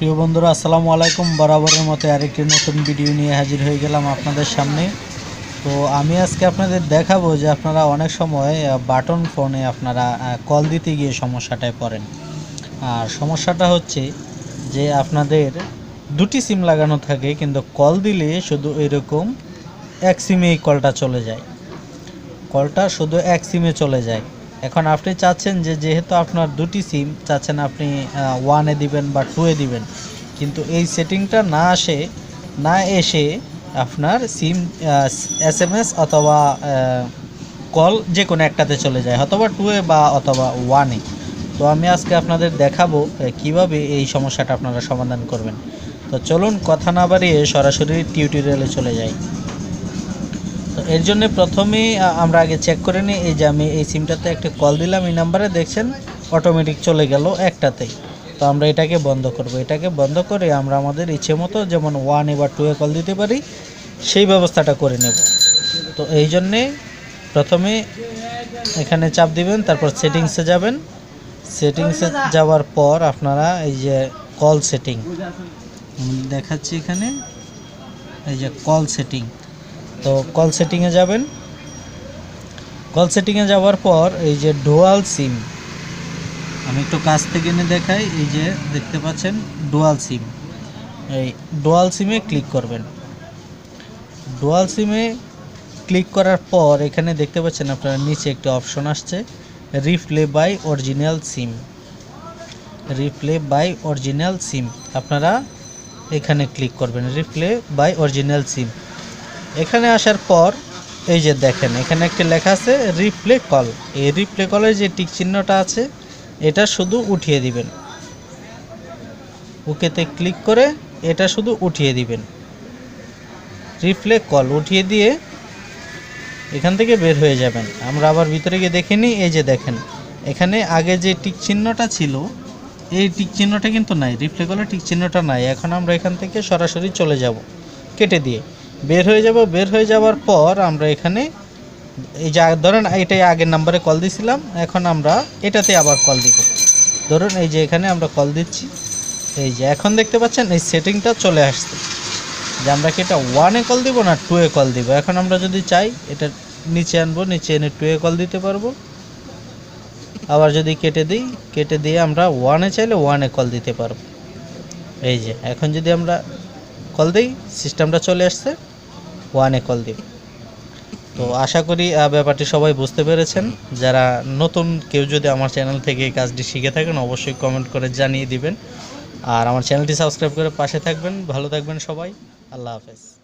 প্রিয় বন্ধুরা, আসসালামু আলাইকুম। বরাবরের মতো আরেকটি নতুন ভিডিও নিয়ে হাজির হয়ে গেলাম আপনাদের সামনে। তো আমি আজকে আপনাদের দেখাবো যে আপনারা অনেক সময় বাটন ফোনে আপনারা কল দিতে গিয়ে সমস্যাটায় পড়েন। আর সমস্যাটা হচ্ছে যে আপনাদের দুটি সিম লাগানো থাকে, কিন্তু কল দিলে শুধু এরকম এক সিমে এই কলটা চলে যায়। কলটা শুধু এক সিমে চলে যায়। এখন আপনি চাচ্ছেন যে যেহেতু আপনার দুটি সিম চাচ্ছেন আপনি ওয়ানে দিবেন বা টুয়ে দিবেন। কিন্তু এই সেটিংটা না আসে, না এসে আপনার সিম এস এম এস অথবা কল যে কোনো একটাতে চলে যায়, অথবা টুয়ে বা অথবা ওয়ানে তো আমি আজকে আপনাদের দেখাবো কীভাবে এই সমস্যাটা আপনারা সমাধান করবেন। তো চলুন কথা না বাড়িয়ে সরাসরি টিউটোরিয়ালে চলে যাই। তো এর জন্য প্রথমেই আমরা আগে চেক করে নিই। এই যে আমি এই সিমটাতে একটা কল দিলাম, এই নাম্বারে দেখছেন অটোমেটিক চলে গেল একটাতেই। তো আমরা এটাকে বন্ধ করব। এটাকে বন্ধ করে আমরা আমাদের ইচ্ছে মতো যেমন ওয়ান বা টু এ কল দিতে পারি, সেই ব্যবস্থাটা করে নেব। তো এই জন্যে প্রথমে এখানে চাপ দিবেন, তারপর সেটিংসে যাবেন। সেটিংসে যাওয়ার পর আপনারা এই যে কল সেটিং দেখাচ্ছি এখানে। এই যে কল সেটিং তো কল সেটিংয়ে যাবেন। কল সেটিংয়ে যাওয়ার পর এই যে ডুয়াল সিম আমি একটু কাছ থেকে এনে দেখাই, এই যে দেখতে পাচ্ছেন ডুয়াল সিম এই ডুয়াল সিমে ক্লিক করবেন। ডুয়াল সিমে ক্লিক করার পর এখানে দেখতে পাচ্ছেন আপনারা নিচে একটি অপশন আসছে replay by original SIM replay by original SIM আপনারা এখানে ক্লিক করবেন রিপ্লে বাই অরিজিনাল সিম এখানে আসার পর, এই যে দেখেন, এখানে একটি লেখা আছে, রিপ্লে কল। এই রিপ্লে কলের যে টিক চিহ্নটা আছে, এটা শুধু উঠিয়ে দিবেন। ওকেতে ক্লিক করে এটা শুধু উঠিয়ে দিবেন। রিপ্লে কল উঠিয়ে দিয়ে এখান থেকে বের হয়ে যাবেন। আমরা আবার ভিতরে গিয়ে দেখে নিই, এই যে দেখেন, এখানে আগে যে টিক চিহ্নটা ছিল, এই টিক চিহ্নটা কিন্তু নাই, রিপ্লে কলের টিক চিহ্নটা নাই। এখন আমরা এখান থেকে সরাসরি চলে যাব, কেটে দিয়ে। বের হয়ে যাব, বের হয়ে যাওয়ার পর আমরা এখানে এই যে ধরেন এটাই আগের নাম্বারে কল দিছিলাম, এখন আমরা এটাতে আবার কল দিব। ধরুন এই যে এখানে আমরা কল দিচ্ছি, এই যে এখন দেখতে পাচ্ছেন এই সেটিংটা চলে আসছে। যে আমরা কি এটা ওয়ানে কল দিব না টুয়ে কল দিব? এখন আমরা যদি চাই, এটা নিচে আনব, নিচে এনে টুয়ে কল দিতে পারব। আবার যদি কেটে দিই, কেটে দিয়ে আমরা ওয়ানে চাইলে ওয়ানে কল দিতে পারব। এই যে, এখন যদি আমরা কল দিই, সিস্টেমটা চলে আসছে ওয়ানে কল দিই। তো আশা করি ব্যাপারটি সবাই বুঝতে পেরেছেন। যারা নতুন, কেউ যদি আমার চ্যানেল থেকে এই কাজটি শিখে থাকেন, অবশ্যই কমেন্ট করে জানিয়ে দিবেন। আর আমার চ্যানেলটি সাবস্ক্রাইব করে পাশে থাকবেন। ভালো থাকবেন সবাই। আল্লাহ হাফেজ।